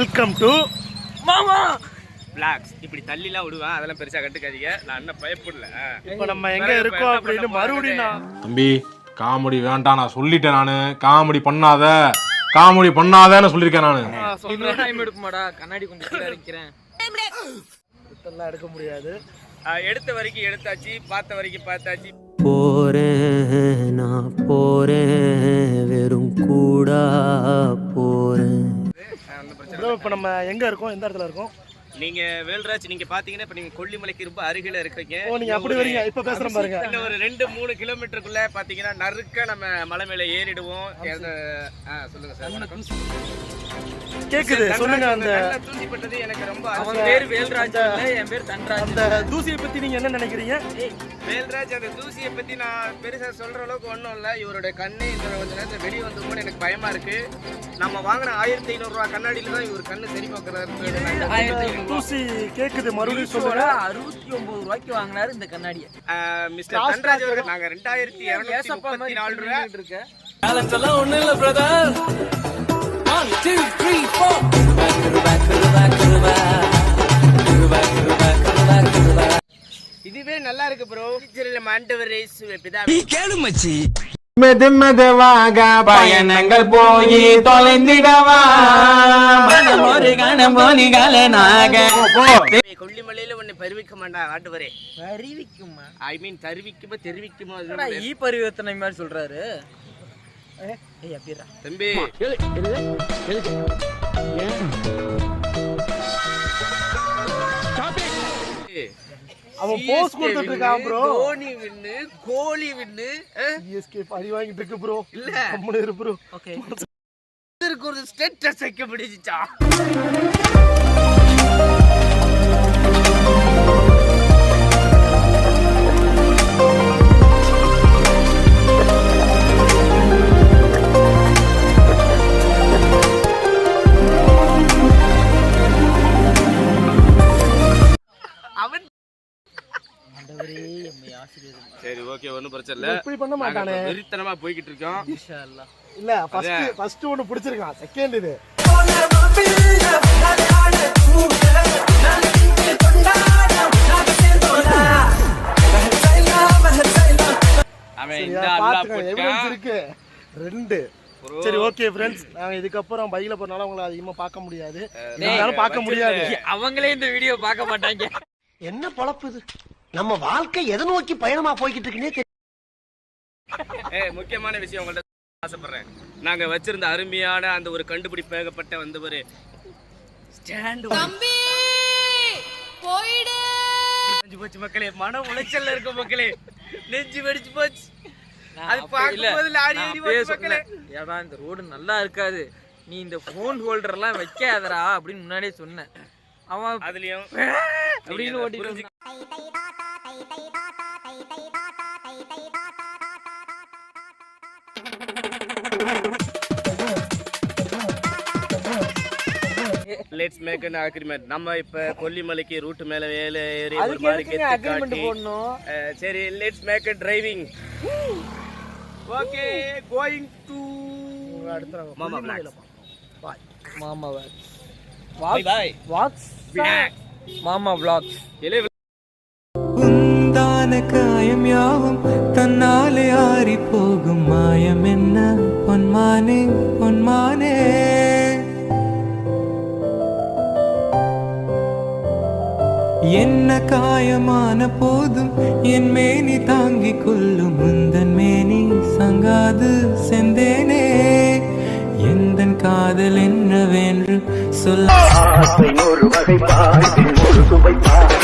Welcome to மாமா! Blocks இப்படி தள்ளிலாம் விடுவேன் அதெல்லாம் பெருசா கட்டுக்காதீங்க நான் என்ன பயப்படல. இப்போ நம்ம எங்க இருக்கோம் அப்படின்னு மறுபடியும் நான் தம்பி காமெடி வேண்டாம் நான் சொல்லிட்டேன் நானு. காமெடி பண்ணாத. காமெடி பண்ணாதேன்னு சொல்லியிருக்கேன் நானு. இன்னும் டைம் எடுக்குமாடா. கண்ணாடி கொஞ்சம் கீழே வைக்கிறேன் இதெல்லாம் எடுக்க முடியாது. எடுத்த வரைக்கும் எடுத்தாச்சு பார்த்த வரைக்கும் பார்த்தாச்சு. போறேன் நான் போறேன் வெறும் கூடா போறேன். இப்போ நம்ம எங்க இருக்கோம்? எந்த இடத்துல இருக்கோம்? நீங்க வேல்ராஜ் நீங்க பாத்தீங்கன்னா இப்ப நீங்க கொல்லிமலைக்கு ரொம்ப அருகில இருக்கீங்க. ஓ நீங்க அப்படி வரீங்க. இப்போ பேசுறேன் பாருங்க. இன்னும் ஒரு ரெண்டு மூணு கிலோமீட்டருக்குள்ள பாத்தீங்கன்னா நறுக்க நம்ம மலை மேல ஏறிடுவோம். சொல்லுங்க சார் வணக்கம். கேக்குது சொல்லுங்க அந்த கண்ணுல தூசி பட்டது எனக்கு ரொம்ப அவன் பேர் வேல்ராஜ் இல்ல என் பேர் தன்ராஜ். அந்த தூசியை பத்தி நீங்க என்ன நினைக்கிறீங்க? வேல்ராஜ் அந்த தூசியை பத்தி நான் பெருசா சொல்ற அளவுக்கு ஒண்ணும் இல்ல. இவருடைய கண்ணு இந்த கொஞ்ச நேரத்துல வெளியே வந்துருமோன்னு எனக்கு பயமா இருக்கு. நம்ம வாங்கின ஆயிரத்தி ஐநூறு ரூபாய் கண்ணாடியில தான் இவர் கண்ணு சரி பார்க்கறாரு ஆயிரத்தி தூசி கேக்குது மறுபடியும் சொல்லுங்க. அறுபத்தி ஒன்பது ரூபாய்க்கு வாங்கினாரு இந்த கண்ணாடியை. மிஸ்டர் தன்ராஜ் அவர்கள் நாங்க ரெண்டாயிரத்தி இருநூத்தி ஏசப்பா முப்பத்தி மாதிரி நாலு ரூபாய். பண்ணிட்டு இருக்க? இதுவே நல்லா இருக்கு ப்ரோ நம்ம ஆண்டவர் இயேசுவே பிதா மெது மெதுவாக பயணங்கள் போய் தொலைந்திடவா? ஒரு கணம் போலி கலனாக கொல்லிமலையில ஒண்ணு பருவிக்க மாட்டா ஆண்டவரே அறிவிக்குமா ஐ மீன் தருவிக்குமோ தெரிவிக்குமோ ஈ பரிவர்த்தனை மாதிரி சொல்றாரு? தம்பி. அவன் போஸ் கொடுத்துட்டு இருக்கான் bro Dhoni win Kohli win CSK அடி வாங்கிட்டு இருக்கு ப்ரோ இல்ல. கம்முனு இரு ப்ரோ ஓகே. ஒரு ஸ்டேட்டஸ் வைக்க முடிஞ்சிச்சா? சரி ஓகே ஒன்றும் பிரச்சனை இல்ல. இப்படி பண்ண மாட்டானே. வெறித்தனமா போய்கிட்டு இருக்கோம். இன்ஷா அல்லாஹ் இல்ல ஃபர்ஸ்ட் ஃபர்ஸ்ட் ஒன்னு பிடிச்சிருக்கான். செகண்ட் இது. இருக்கு. ரெண்டு. சரி ஓகே ஃப்ரெண்ட்ஸ் நாங்க இதுக்கப்புறம் பைக்ல போறனால உங்களை அதிகமா பார்க்க முடியாது. பார்க்க முடியாது. அவங்களே இந்த வீடியோ பார்க்க மாட்டாங்க. என்ன பொழப்பு இது? நம்ம வாழ்க்கை எதை நோக்கி பயணமா போய்கிட்டு இருக்குன்னே முக்கியமான விஷயம் உங்கள்ட்ட ஆசைப்படுறேன். நாங்க வச்சிருந்த அருமையான அந்த ஒரு கண்டுபிடிப்பாகப்பட்ட வந்து ஒரு ஸ்டாண்ட் தம்பி போயிடு. போச்சு மக்களே மன உளைச்சல்ல இருக்க மக்களே. நெஞ்சு வெடிச்சு போச்சு. அது பார்க்கும்போது லாரி ஏறி போச்சு மக்களே. ஏடா இந்த ரோடு நல்லா இருக்காது. நீ இந்த போன் ஹோல்டர் எல்லாம் வைக்காதடா அப்படின்னு முன்னாடியே சொன்னேன். அவன் அதுலயும் அப்படின்னு ஓட்டிட்டு லெட்ஸ் மேக் an agreement. நம்ம இப்ப கொல்லிமலைக்கு ரூட் மேல வேலை ஏறி ஒரு மாதிரி கெத்து அக்ரிமெண்ட் காட்டி, சரி let's make a driving okay going to அடுத்த மாமா vlogs. பாய் மாமா பை வாக்ஸ் பை வாக்ஸ் மாமா vlogs. இலை உந்தான காயம் யாவும் என்ன காயமான போதும் என் மேனி தாங்கிக் கொள்ளும் முந்தன் மேனி சங்காது செந்தேனே. எந்த காதல் என்னவென்று சொல்ல ஒரு வகை பாய் ஒரு சுவை பாடி